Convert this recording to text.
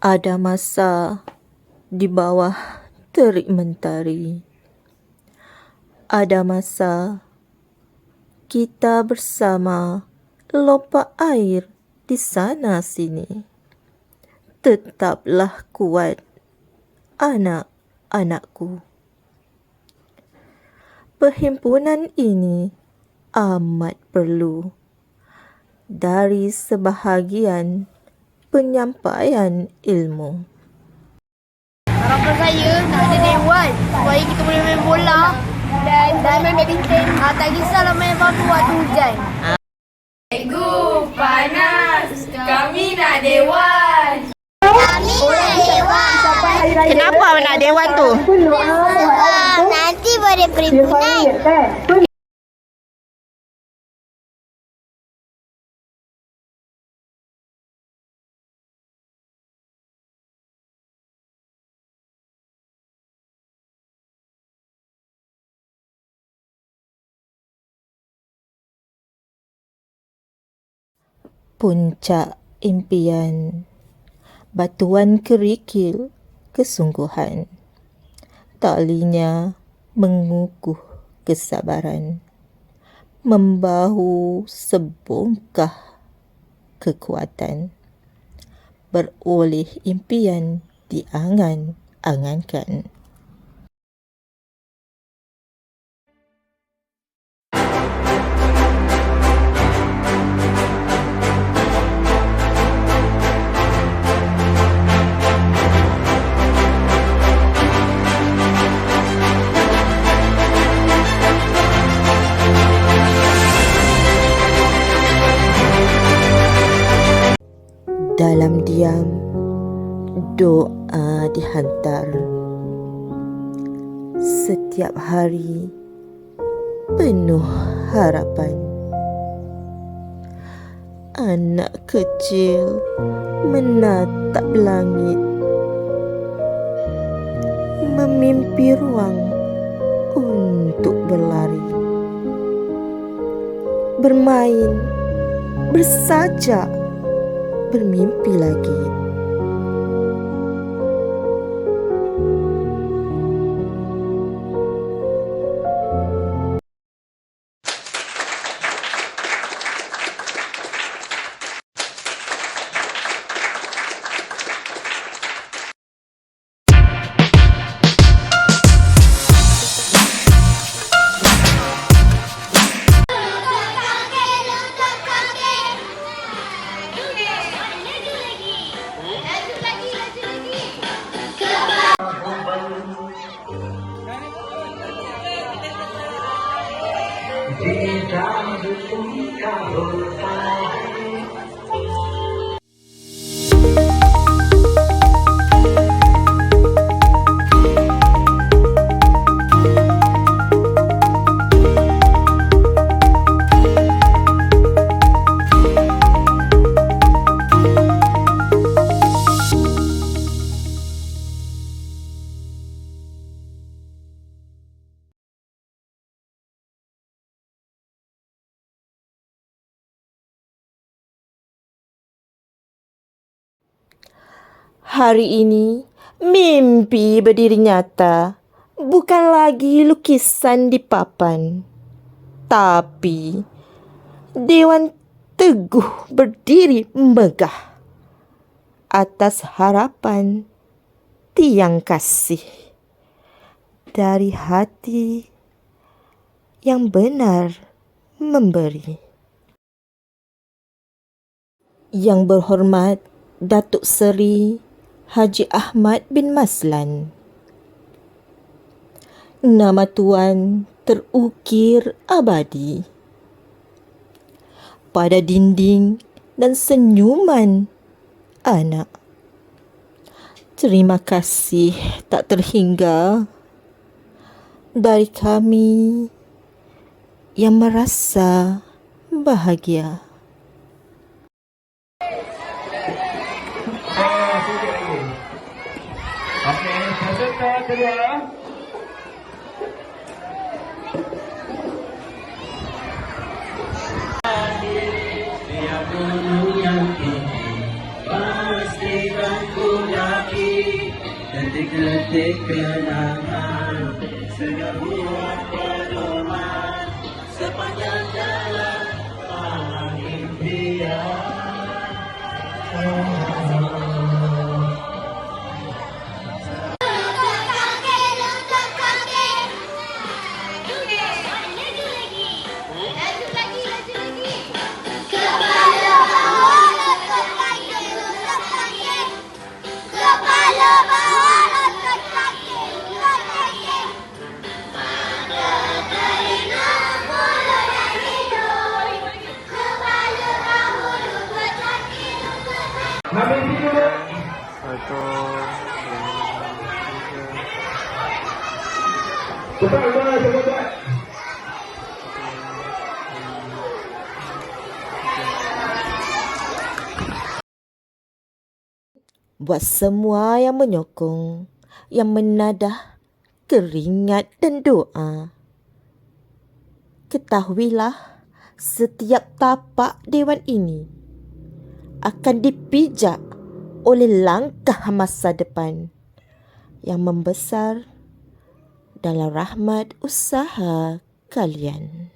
Ada masa di bawah terik mentari. Ada masa kita bersama lompat air di sana sini. Tetaplah kuat, anak-anakku. Perhimpunan ini amat perlu dari sebahagian penyampaian ilmu. Harapan saya nak ada dewan supaya kita boleh main bola dan, dan main badminton. Ha, tak kisahlah main apa waktu hujan. Cikgu, panas. Kami nak dewan. Kami nak dewan. Kenapa nak dewan tu? Sebab nanti boleh perhimpunan. Puncak impian Batuan kerikil kesungguhan. Talinya mengukuh kesabaran Membahu sebongkah kekuatan Beroleh impian diangan-angankan Dalam diam, doa dihantar. Setiap hari penuh harapan. Anak kecil menatap langit. Memimpi ruang untuk berlari. Bermain, bersajak, bermimpi lagi. down, you think I. Hari ini mimpi berdiri nyata. Bukan lagi lukisan di papan. Tapi dewan teguh berdiri megah atas harapan tiang kasih. Dari hati yang benar memberi. Yang berhormat Datuk Seri Haji Ahmad bin Maslan. Nama Tuan terukir abadi pada dinding dan senyuman anak. Terima kasih tak terhingga dari kami yang merasa bahagia. Peserta kedua. Tiap gunung yang tinggi pastikan ku detik kenangan Sebuah pedoman Sepanjang jalan Tangan impian Kepala Cepat, cepat, cepat, cepat. Buat semua yang menyokong, yang menadah keringat dan doa. Ketahuilah, setiap tapak dewan ini akan dipijak oleh langkah masa depan yang membesar dalam rahmat usaha kalian.